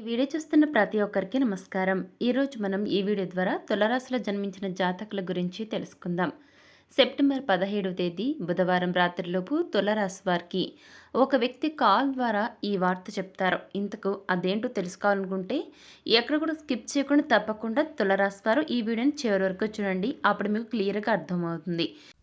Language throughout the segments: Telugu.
ఈ వీడియో చూస్తున్న ప్రతి ఒక్కరికి నమస్కారం. ఈరోజు మనం ఈ వీడియో ద్వారా తులరాశిలో జన్మించిన జాతకుల గురించి తెలుసుకుందాం. సెప్టెంబర్ పదహేడవ తేదీ బుధవారం రాత్రిలోపు తులరాశి వారికి ఒక వ్యక్తి కాల్ ద్వారా ఈ వార్త చెప్తారు. ఇంతకు అదేంటో తెలుసుకోవాలనుకుంటే ఎక్కడ కూడా స్కిప్ చేయకుండా తప్పకుండా తులరాశి వారు ఈ వీడియోని చివరి వరకు చూడండి. అప్పుడు మీకు క్లియర్గా అర్థమవుతుంది.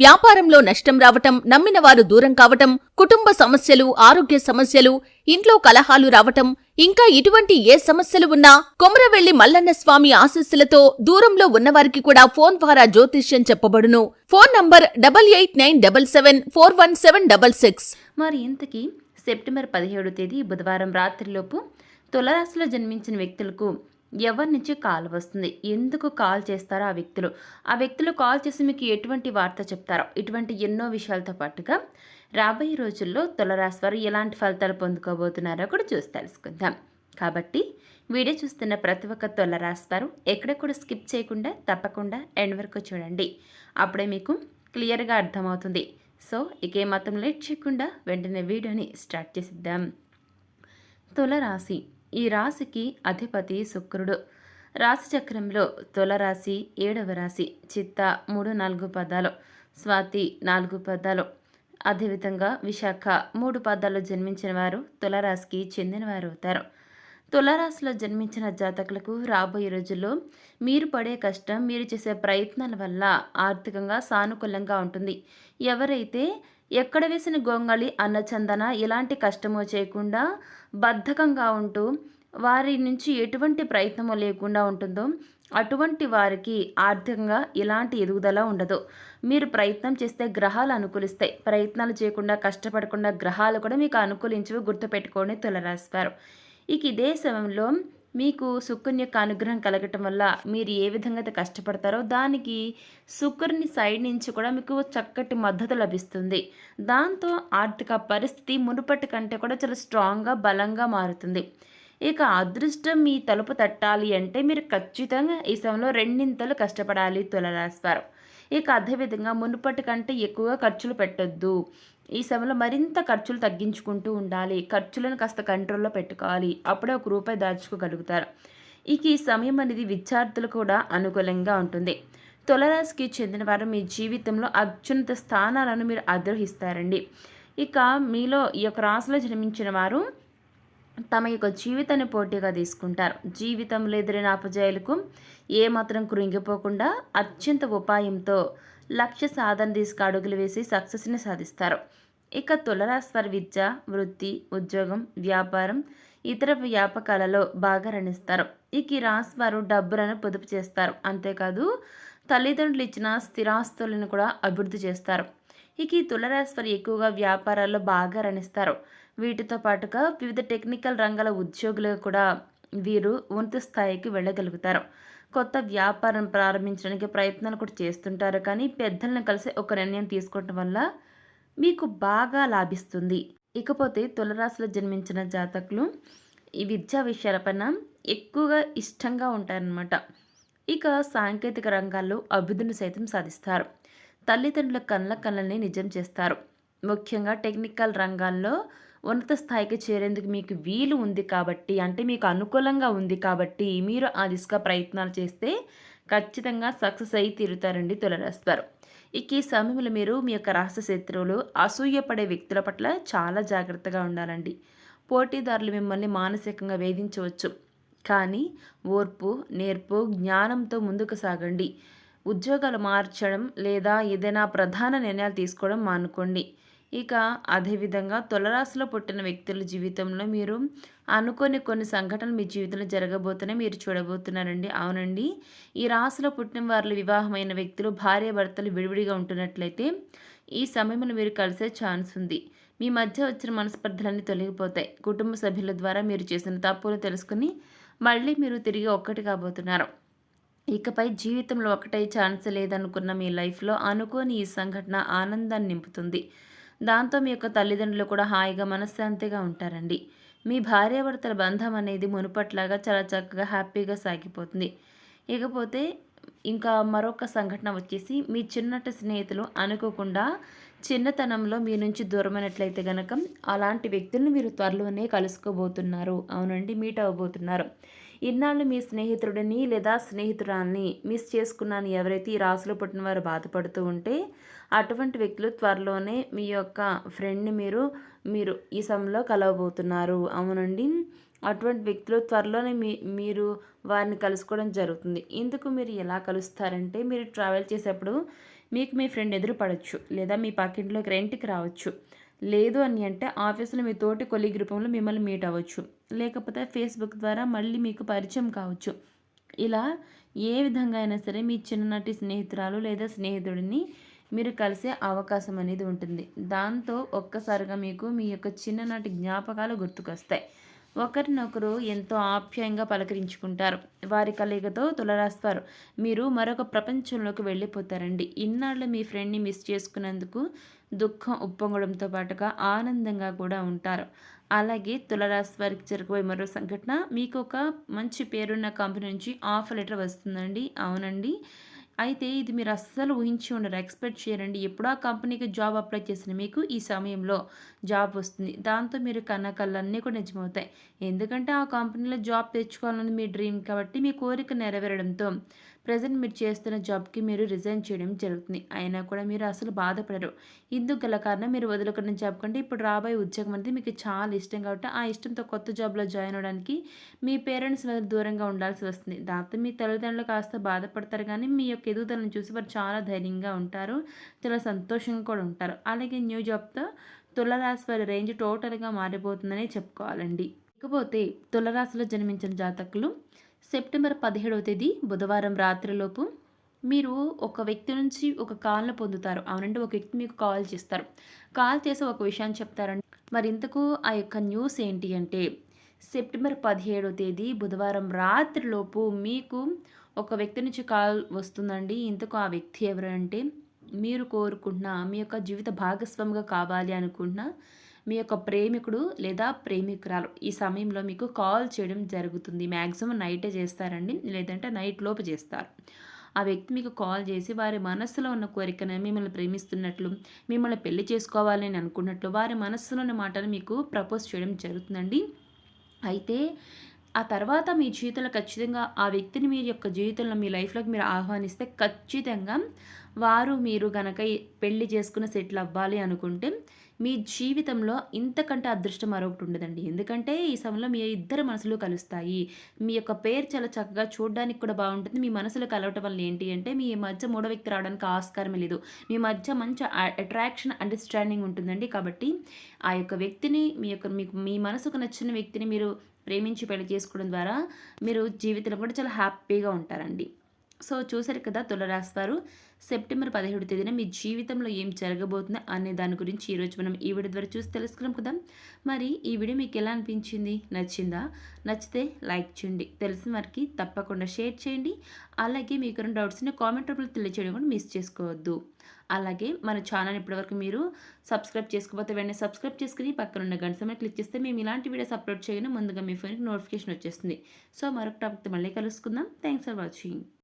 వ్యాపారంలో నష్టం రావటం నమ్మిన వారు దూరం కావటం కుటుంబ సమస్యలు ఆరోగ్య సమస్యలు ఇంట్లో కలహాలు రావటం ఇంకా ఇటువంటి ఏ సమస్యలు ఉన్నా కొమరవెల్లి మల్లన్న స్వామి ఆశస్సులతో దూరంలో ఉన్నవారికి కూడా ఫోన్ ద్వారా జ్యోతిష్యం చెప్పబడును. Phone number double eight nine double seven four one seven double six. మరి ఇంతకీ సెప్టెంబర్ పదిహేడు తేదీ బుధవారం రాత్రిలోపు తులరాశిలో జన్మించిన వ్యక్తులకు ఎవరి నుంచి కాల్ వస్తుంది? ఎందుకు కాల్ చేస్తారో ఆ వ్యక్తులు. ఆ వ్యక్తులు కాల్ చేసి మీకు ఎటువంటి వార్త చెప్తారో ఇటువంటి ఎన్నో విషయాలతో పాటుగా రాబోయే రోజుల్లో తులరాశి వారు ఎలాంటి ఫలితాలు పొందుకోబోతున్నారో కూడా చూసి తెలుసుకుందాం. కాబట్టి వీడియో చూస్తున్న ప్రతి ఒక్క తులరాశి వారు ఎక్కడ కూడా స్కిప్ చేయకుండా తప్పకుండా ఎండ్ వరకు చూడండి. అప్పుడే మీకు క్లియర్గా అర్థమవుతుంది. సో ఇకే మాత్రం లేట్ చేయకుండా వెంటనే వీడియోని స్టార్ట్ చేసిద్దాం. తులరాశి ఈ రాశికి అధిపతి శుక్రుడు. రాశిచక్రంలో తులరాశి ఏడవ రాశి చిత్త మూడు నాలుగు పదాలు స్వాతి నాలుగు పదాలు. అదేవిధంగా విశాఖ మూడు పదాలు జన్మించిన వారు తులరాశికి చెందినవారు అవుతారు. తులారాశిలో జన్మించిన జాతకులకు రాబోయే రోజుల్లో మీరు పడే కష్టం మీరు చేసే ప్రయత్నాల వల్ల ఆర్థికంగా సానుకూలంగా ఉంటుంది. ఎవరైతే ఎక్కడ వేసిన గొంగళి అన్నచందన ఎలాంటి కష్టమో చేయకుండా బద్ధకంగా ఉంటూ వారి నుంచి ఎటువంటి ప్రయత్నము లేకుండా ఉంటుందో అటువంటి వారికి ఆర్థికంగా ఎలాంటి ఎదుగుదల ఉండదు. మీరు ప్రయత్నం చేస్తే గ్రహాలు అనుకూలిస్తాయి. ప్రయత్నాలు చేయకుండా కష్టపడకుండా గ్రహాలు కూడా మీకు అనుకూలించవి గుర్తుపెట్టుకొని తులరాస్తారు ఇక ఇదే సమయంలో మీకు శుక్రుని యొక్క అనుగ్రహం కలగటం వల్ల మీరు ఏ విధంగా అయితే కష్టపడతారో దానికి శుక్రుని సైడ్ నుంచి కూడా మీకు చక్కటి మద్దతు లభిస్తుంది. దాంతో ఆర్థిక పరిస్థితి మునుపటి కంటే కూడా చాలా స్ట్రాంగ్గా బలంగా మారుతుంది. ఇక అదృష్టం మీ తలుపు తట్టాలి అంటే మీరు ఖచ్చితంగా ఈ సమయంలో రెండింతలు కష్టపడాలి తులరాశివారు ఇక అదేవిధంగా మునుపటి కంటే ఎక్కువగా ఖర్చులు పెట్టొద్దు. ఈ సమయంలో మరింత ఖర్చులు తగ్గించుకుంటూ ఉండాలి. ఖర్చులను కాస్త కంట్రోల్లో పెట్టుకోవాలి. అప్పుడే ఒక రూపాయి దాచుకోగలుగుతారు. ఇక ఈ సమయం అనేది విద్యార్థులు కూడా అనుకూలంగా ఉంటుంది. తులరాశికి చెందిన వారు మీ జీవితంలో అత్యున్నత స్థానాలను మీరు అధిరోహిస్తారండి ఇక మీలో ఈ యొక్క రాశిలో జన్మించిన వారు తమ యొక్క జీవితాన్ని పోటీగా తీసుకుంటారు. జీవితంలో ఎదురైన అపజయాలకు ఏమాత్రం కృంగిపోకుండా అత్యంత ఉపాయంతో లక్ష్య సాధన తీసుకు అడుగులు వేసి సక్సెస్ని సాధిస్తారు. ఇక తులరాశి విద్య వృత్తి ఉద్యోగం వ్యాపారం ఇతర వ్యాపకాలలో బాగా రణిస్తారు. ఇక ఈ రాశి వారు డబ్బులను పొదుపు చేస్తారు. అంతేకాదు తల్లిదండ్రులు ఇచ్చిన స్థిరాస్తులను కూడా అభివృద్ధి చేస్తారు. ఇక ఈ తులరాశి వారు ఎక్కువగా వ్యాపారాల్లో బాగా రణిస్తారు. వీటితో పాటుగా వివిధ టెక్నికల్ రంగాల ఉద్యోగులు కూడా వీరు ఉన్నత స్థాయికి వెళ్ళగలుగుతారు. కొత్త వ్యాపారం ప్రారంభించడానికి ప్రయత్నాలు కూడా చేస్తుంటారు. కానీ పెద్దలను కలిసి ఒక నిర్ణయం తీసుకోవటం వల్ల మీకు బాగా లాభిస్తుంది. ఇకపోతే తులరాశిలో జన్మించిన జాతకులు ఈ విద్యా విషయాలపైన ఎక్కువగా ఇష్టంగా ఉంటారనమాట ఇక సాంకేతిక రంగాల్లో అభివృద్ధిని సైతం సాధిస్తారు. తల్లిదండ్రుల కళ్ళ కళ్ళని నిజం చేస్తారు. ముఖ్యంగా టెక్నికల్ రంగాల్లో ఉన్నత స్థాయికి చేరేందుకు మీకు వీలు ఉంది కాబట్టి అంటే మీకు అనుకూలంగా ఉంది కాబట్టి మీరు ఆ దిశగా ప్రయత్నాలు చేస్తే ఖచ్చితంగా సక్సెస్ అయి తీరుతారండి తులరాస్తారు ఇక ఈ సమయంలో మీరు మీ యొక్క రాష్ట్ర శత్రువులు అసూయపడే వ్యక్తుల పట్ల చాలా జాగ్రత్తగా ఉండాలండి. పోటీదారులు మిమ్మల్ని మానసికంగా వేధించవచ్చు. కానీ ఓర్పు నేర్పు జ్ఞానంతో ముందుకు సాగండి. ఉద్యోగాలు మార్చడం లేదా ఏదైనా ప్రధాన నిర్ణయాలు తీసుకోవడం మానుకోండి. ఇక అదేవిధంగా తులరాశిలో పుట్టిన వ్యక్తుల జీవితంలో మీరు అనుకోని కొన్ని సంఘటనలు మీ జీవితంలో జరగబోతున్నాయి మీరు చూడబోతున్నారండి. అవునండి. ఈ రాశిలో పుట్టిన వారిలో వివాహమైన వ్యక్తులు భార్య భర్తలు విడివిడిగా ఉంటున్నట్లయితే ఈ సమయంలో మీరు కలిసే ఛాన్స్ ఉంది. మీ మధ్య వచ్చిన మనస్పర్ధలన్నీ తొలగిపోతాయి. కుటుంబ సభ్యుల ద్వారా మీరు చేసిన తప్పులు తెలుసుకుని మళ్ళీ మీరు తిరిగి ఒక్కటి కాబోతున్నారు. ఇకపై జీవితంలో ఒకటే ఛాన్స్ లేదనుకున్న మీ లైఫ్లో అనుకోని ఈ సంఘటన ఆనందాన్ని నింపుతుంది. దాంతో మీ యొక్క తల్లిదండ్రులు కూడా హాయిగా మనశ్శాంతిగా ఉంటారండి. మీ భార్యాభర్తల బంధం అనేది మునుపట్లాగా చాలా చక్కగా హ్యాపీగా సాగిపోతుంది. ఇకపోతే ఇంకా మరొక సంఘటన వచ్చేసి మీ చిన్నటి స్నేహితులు అనుకోకుండా చిన్నతనంలో మీ నుంచి దూరమైనట్లయితే గనక అలాంటి వ్యక్తులను మీరు త్వరలోనే కలుసుకోబోతున్నారు. అవునండి మీట్ అవ్వబోతున్నారు. ఇన్నాళ్ళు మీ స్నేహితుడిని లేదా స్నేహితురాల్ని మిస్ చేసుకున్నాను ఎవరైతే ఈ రాసులో పుట్టిన వారు బాధపడుతూ ఉంటే అటువంటి వ్యక్తులు త్వరలోనే మీ యొక్క ఫ్రెండ్ని మీరు మీరు ఈ సమయంలో కలవబోతున్నారు. అవునండి. అటువంటి వ్యక్తులు త్వరలోనే మీ మీరు వారిని కలుసుకోవడం జరుగుతుంది. ఇందుకు మీరు ఎలా కలుస్తారంటే మీరు ట్రావెల్ చేసేప్పుడు మీకు మీ ఫ్రెండ్ ఎదురు పడవచ్చు లేదా మీ పక్కింట్లోకి రెంట్కి రావచ్చు. లేదు అని అంటే ఆఫీసులో మీ తోటి కొలీగ్ రూపంలో మిమ్మల్ని మీట్ అవ్వచ్చు. లేకపోతే ఫేస్బుక్ ద్వారా మళ్ళీ మీకు పరిచయం కావచ్చు. ఇలా ఏ విధంగా అయినా సరే మీ చిన్ననాటి స్నేహితురాలు లేదా స్నేహితుడిని మీరు కలిసే అవకాశం అనేది ఉంటుంది. దాంతో ఒక్కసారిగా మీకు మీ యొక్క చిన్ననాటి జ్ఞాపకాలు గుర్తుకొస్తాయి. ఒకరినొకరు ఎంతో ఆప్యాయంగా పలకరించుకుంటారు. వారి కలయికతో తులరాస్తారు. మీరు మరొక ప్రపంచంలోకి వెళ్ళిపోతారండి. ఇన్నాళ్ళు మీ ఫ్రెండ్ని మిస్ చేసుకున్నందుకు దుఃఖం ఉప్పొంగడంతో పాటుగా ఆనందంగా కూడా ఉంటారు. అలాగే తులరాశి వారికి జరగబోయే మరో సంఘటన మీకు ఒక మంచి పేరున్న కంపెనీ నుంచి ఆఫర్ లెటర్ వస్తుందండి. అవునండి. అయితే ఇది మీరు అస్సలు ఊహించి ఉండరు. ఎక్స్పెక్ట్ చేయరండి. ఎప్పుడో ఆ కంపెనీకి జాబ్ అప్లై చేసిన మీకు ఈ సమయంలో జాబ్ వస్తుంది. దాంతో మీరు కన్న కళ్ళన్నీ కూడా నిజమవుతాయి. ఎందుకంటే ఆ కంపెనీలో జాబ్ తెచ్చుకోవాలని మీ డ్రీమ్ కాబట్టి మీ కోరిక నెరవేరడంతో. ప్రజెంట్ మీరు చేస్తున్న జాబ్కి మీరు రిజైన్ చేయడం జరుగుతుంది. అయినా కూడా మీరు అసలు బాధపడరు. ఇందుకు గల కారణం మీరు వదులుకున్న జాబ్ కంటే ఇప్పుడు రాబోయే ఉద్యోగం అనేది మీకు చాలా ఇష్టం కాబట్టి ఆ ఇష్టంతో కొత్త జాబ్లో జాయిన్ అవ్వడానికి మీ పేరెంట్స్ దూరంగా ఉండాల్సి వస్తుంది. దాంతో మీ తల్లిదండ్రులు కాస్త బాధపడతారు కానీ మీ యొక్క ఎదుగుదలను చూసి వారు చాలా ధైర్యంగా ఉంటారు. చాలా సంతోషంగా కూడా ఉంటారు. అలాగే న్యూ జాబ్తో తులరాశి వారి రేంజ్ టోటల్గా మారిపోతుందని చెప్పుకోవాలండి. ఇకపోతే తులరాశిలో జన్మించిన జాతకులు సెప్టెంబర్ పదిహేడవ తేదీ బుధవారం రాత్రిలోపు మీరు ఒక వ్యక్తి నుంచి ఒక కాల్ను పొందుతారు. అవునంటే ఒక వ్యక్తి మీకు కాల్ చేస్తారు. కాల్ చేసి ఒక విషయాన్ని చెప్తారండి. మరి ఇంతకు ఆ యొక్క న్యూస్ ఏంటి అంటే సెప్టెంబర్ పదిహేడవ తేదీ బుధవారం రాత్రిలోపు మీకు ఒక వ్యక్తి నుంచి కాల్ వస్తుందండి. ఇంతకు ఆ వ్యక్తి ఎవరంటే మీరు కోరుకుంటున్న మీ యొక్క జీవిత భాగస్వామిగా కావాలి అనుకుంటున్న మీ యొక్క ప్రేమికుడు లేదా ప్రేమికురాలు ఈ సమయంలో మీకు కాల్ చేయడం జరుగుతుంది. మ్యాక్సిమం నైటే చేస్తారండి. లేదంటే నైట్ లోపు చేస్తారు. ఆ వ్యక్తి మీకు కాల్ చేసి వారి మనస్సులో ఉన్న కోరికను మిమ్మల్ని ప్రేమిస్తున్నట్లు మిమ్మల్ని పెళ్ళి చేసుకోవాలని అనుకున్నట్లు వారి మనస్సులోని మాటను మీకు ప్రపోజ్ చేయడం జరుగుతుందండి. అయితే ఆ తర్వాత మీ జీవితంలో ఖచ్చితంగా ఆ వ్యక్తిని మీ యొక్క జీవితంలో మీ లైఫ్లోకి మీరు ఆహ్వానిస్తే ఖచ్చితంగా వారు మీరు గనక పెళ్ళి చేసుకుని సెటిల్ అవ్వాలి అనుకుంటే మీ జీవితంలో ఇంతకంటే అదృష్టం మరొకటి ఉండదండి. ఎందుకంటే ఈ సమయంలో మీ ఇద్దరు మనసులు కలుస్తాయి. మీ యొక్క పేరు చాలా చక్కగా చూడడానికి కూడా బాగుంటుంది. మీ మనసులు కలవటం వల్ల ఏంటి అంటే మీ మధ్య మూడో వ్యక్తి రావడానికి ఆస్కారం లేదు. మీ మధ్య మంచి అట్రాక్షన్ అండర్స్టాండింగ్ ఉంటుందండి. కాబట్టి ఆ యొక్క వ్యక్తిని మీ యొక్క మీకు మీ మనసుకు నచ్చిన వ్యక్తిని మీరు ప్రేమించి పెళ్ళి చేసుకోవడం ద్వారా మీరు జీవితంలో కూడా చాలా హ్యాపీగా ఉంటారండి. సో చూశారు కదా తులరాశి వారు సెప్టెంబర్ పదిహేడు తేదీన మీ జీవితంలో ఏం జరగబోతుందో అనే దాని గురించి ఈరోజు మనం ఈ వీడియో ద్వారా చూసి తెలుసుకున్నాం కదా. మరి ఈ వీడియో మీకు ఎలా అనిపించింది? నచ్చిందా? నచ్చితే లైక్ చేయండి. తెలిసిన వారికి తప్పకుండా షేర్ చేయండి. అలాగే మీకు డౌట్స్ని కామెంట్ రూపంలో తెలియచేయడం కూడా మిస్ చేసుకోవద్దు. అలాగే మన ఛానల్ ఇప్పటివరకు మీరు సబ్స్క్రైబ్ చేసుకోకపోతే వెంటనే సబ్స్క్రైబ్ చేసుకుని పక్కన ఉన్న గంట సమయం క్లిక్ చేస్తే మేము ఇలాంటి వీడియోస్ అప్లోడ్ చేయగానే ముందుగా మీ ఫోన్కి నోటిఫికేషన్ వచ్చేస్తుంది. సో మరొక టాపిక్తో మళ్ళీ కలుసుకుందాం. Thanks for watching.